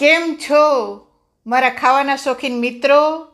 કેમ છો? મારા ખાવાના શોખીન મિત્રો,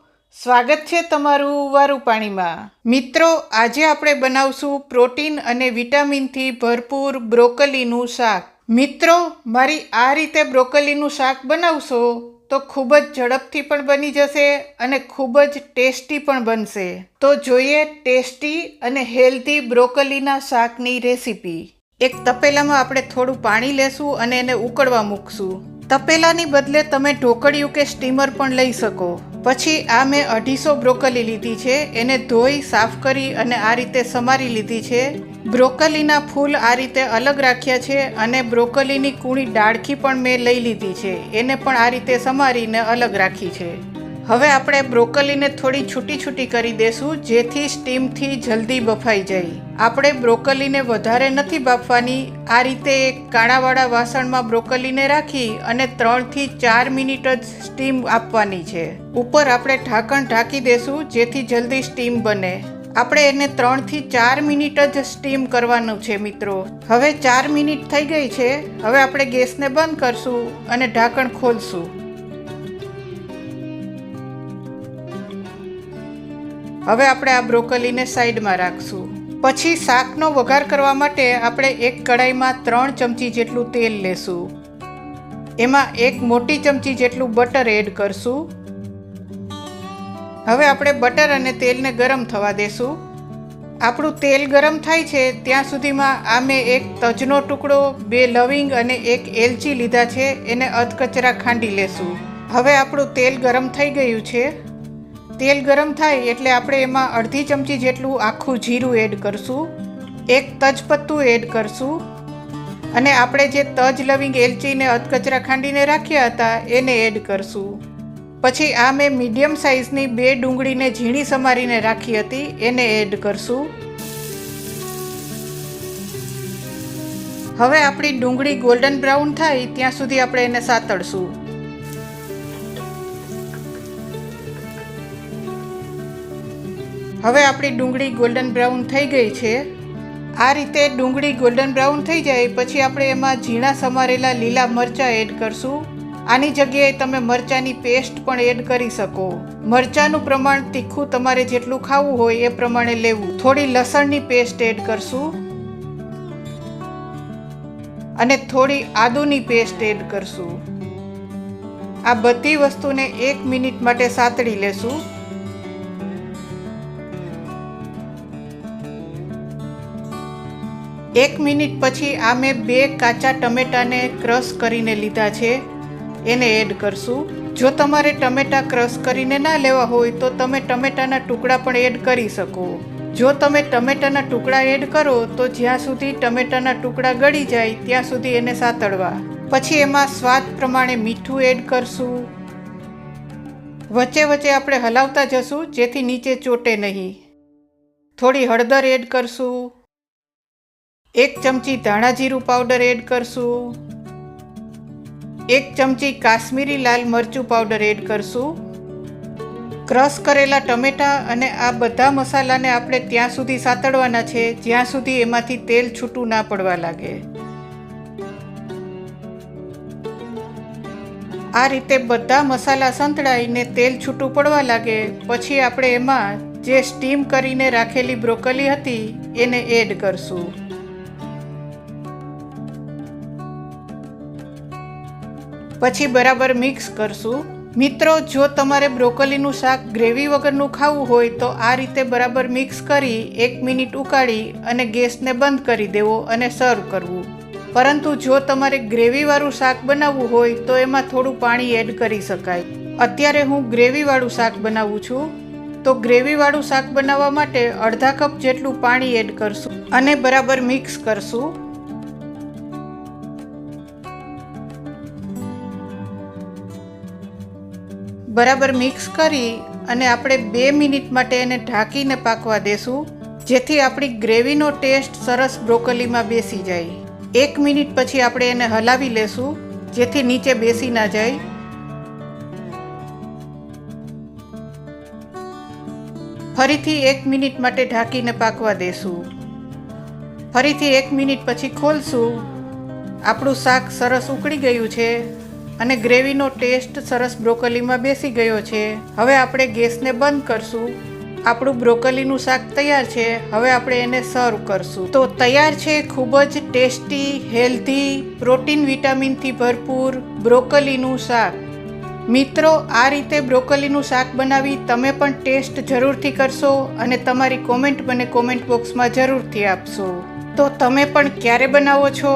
સ્વાગત છે તમારું વારું પાણીમાં. મિત્રો, આજે આપણે બનાવશું પ્રોટીન અને વિટામિનથી ભરપૂર બ્રોકલીનું શાક. મિત્રો, મારી આ રીતે બ્રોકલીનું શાક બનાવશો તો ખૂબ જ ઝડપથી પણ બની જશે અને ખૂબ જ ટેસ્ટી પણ બનશે. તો જોઈએ ટેસ્ટી અને હેલ્ધી બ્રોકલીના શાકની રેસીપી. એક તપેલામાં આપણે થોડું પાણી લેશું અને એને ઉકળવા મૂકશું. તપેલાની બદલે તમે ઢોકળિયું કે સ્ટીમર પણ લઈ શકો. પછી આ મેં અઢીસો બ્રોકલી લીધી છે, એને ધોઈ, સાફ કરી અને આ રીતે સમારી લીધી છે. બ્રોકલીના ફૂલ આ રીતે અલગ રાખ્યા છે અને બ્રોકલીની કૂણી ડાળખી પણ મેં લઈ લીધી છે, એને પણ આ રીતે સમારીને અલગ રાખી છે. હવે આપણે બ્રોકલીને થોડી છૂટી છૂટી કરી દેશું, જેથી સ્ટીમથી જલ્દી બફાઈ જાય. આપણે બ્રોકલીને વધારે નથી બાફવાની. આ રીતે એક કાણાવાળા વાસણમાં બ્રોકલીને રાખી અને ત્રણથી ચાર મિનિટ જ સ્ટીમ આપવાની છે. ઉપર આપણે ઢાંકણ ઢાંકી દેશું, જેથી જલ્દી સ્ટીમ બને. આપણે એને ત્રણથી ચાર મિનિટ જ સ્ટીમ કરવાનું છે, મિત્રો. હવે ચાર મિનિટ થઈ ગઈ છે. હવે આપણે ગેસને બંધ કરશું અને ઢાંકણ ખોલશું. હવે આપણે આ બ્રોકલીને સાઈડમાં રાખશું. પછી શાકનો વઘાર કરવા માટે આપણે એક કડાઈમાં ત્રણ ચમચી જેટલું તેલ લેશું. એમાં એક મોટી ચમચી જેટલું બટર એડ કરશું. હવે આપણે બટર અને તેલને ગરમ થવા દેશું. આપણું તેલ ગરમ થાય છે ત્યાં સુધીમાં આ મેં એક તજનો ટુકડો, બે લવિંગ અને એક એલચી લીધા છે, એને અધકચરા ખાંડી લેશું. હવે આપણું તેલ ગરમ થઈ ગયું છે. તેલ ગરમ થાય એટલે આપણે એમાં અડધી ચમચી જેટલું આખું જીરું એડ કરશું, એક તજપત્તું એડ કરશું અને આપણે જે તજ લવિંગ એલચીને અધકચરા ખાંડીને રાખ્યા હતા એને એડ કરશું. પછી આ મેં મીડિયમ સાઇઝની બે ડુંગળીને ઝીણી સમારીને રાખી હતી, એને એડ કરશું. હવે આપણી ડુંગળી ગોલ્ડન બ્રાઉન થાય, ત્યાં સુધી આપણે એને સાતળશું. હવે આપણી ડુંગળી ગોલ્ડન બ્રાઉન થઈ ગઈ છે. આ રીતે ડુંગળી ગોલ્ડન બ્રાઉન થઈ જાય પછી આપણે એમાં ઝીણા સમારેલા લીલા મરચાં એડ કરશું. આની જગ્યાએ તમે મરચાંની પેસ્ટ પણ એડ કરી શકો. મરચાંનું પ્રમાણ તીખું તમારે જેટલું ખાવું હોય એ પ્રમાણે લેવું. થોડી લસણની પેસ્ટ એડ કરશું. અને થોડી આદુની પેસ્ટ એડ કરશું. આ બધી વસ્તુને એક મિનિટ માટે સાતળી લેશું. એક મિનિટ પછી આ મેં બે કાચા ટમેટાને ક્રશ કરીને લીધા છે. એને એડ કરશું. જો તમારે ટમેટા ક્રશ કરીને ના લેવા હોય તો તમે ટમેટાના ટુકડા પણ એડ કરી શકો. જો તમે ટમેટાના ટુકડા એડ કરો તો જ્યાં સુધી ટમેટાના ટુકડા ગળી જાય ત્યાં સુધી એને સાતળવા પછી એમાં સ્વાદ પ્રમાણે મીઠું એડ કરશું. વચ્ચે વચ્ચે આપણે હલાવતા જશું, જેથી નીચે ચોટે નહીં. થોડી હળદર એડ કરશું. એક ચમચી ધાણા જીરું પાવડર એડ કરશું. એક ચમચી કાશ્મીરી લાલ મરચું પાવડર એડ કરશું. ક્રશ કરેલા ટમેટા અને આ બધા મસાલાને આપણે ત્યાં સુધી સાતળવાના છે. જ્યાં સુધી એમાંથી તેલ છૂટું ના પડવા લાગે. આ રીતે બધા મસાલા સંતળાઈને તેલ છૂટું પડવા લાગે. પછી આપણે એમાં જે સ્ટીમ કરીને રાખેલી બ્રોકલી હતી, એને એડ કરશું. પછી બરાબર મિક્સ કરશું. મિત્રો, જો તમારે બ્રોકોલીનું શાક ગ્રેવી વગરનું ખાવું હોય તો આ રીતે બરાબર મિક્સ કરી એક મિનિટ ઉકાળી અને ગેસને બંધ કરી દેવો અને સર્વ કરવું. પરંતુ જો તમારે ગ્રેવીવાળું શાક બનાવવું હોય તો એમાં થોડું પાણી એડ કરી શકાય. અત્યારે હું ગ્રેવીવાળું શાક બનાવું છું. તો ગ્રેવીવાળું શાક બનાવવા માટે અડધા કપ જેટલું પાણી એડ કરશું અને બરાબર મિક્સ કરશું. બરાબર મિક્સ કરી અને આપણે બે મિનિટ માટે એને ઢાંકીને પાકવા દેશું, જેથી આપણી ગ્રેવીનો ટેસ્ટ સરસ બ્રોકલીમાં બેસી જાય. એક મિનિટ પછી આપણે એને હલાવી લેશું, જેથી નીચે બેસી ના જાય. ફરીથી એક મિનિટ માટે ઢાંકીને પાકવા દેશું. ફરીથી એક મિનિટ પછી ખોલશું. આપણું શાક સરસ ઉકળી ગયું છે. અને ગ્રેવીનો ટેસ્ટ સરસ બ્રોકલીમાં બેસી ગયો છે. હવે આપણે ગેસને બંધ કરશું. આપણું બ્રોકલીનું શાક તૈયાર છે. હવે આપણે એને સર્વ કરશું. તો તૈયાર છે, ખૂબ જ ટેસ્ટી, હેલ્ધી, પ્રોટીન વિટામિનથી ભરપૂર બ્રોકલીનું શાક. મિત્રો, આ રીતે બ્રોકલીનું શાક બનાવી તમે પણ ટેસ્ટ જરૂરથી કરશો અને તમારી કોમેન્ટ મને કોમેન્ટ બોક્સમાં જરૂરથી આપશો. તો તમે પણ ક્યારે બનાવો છો?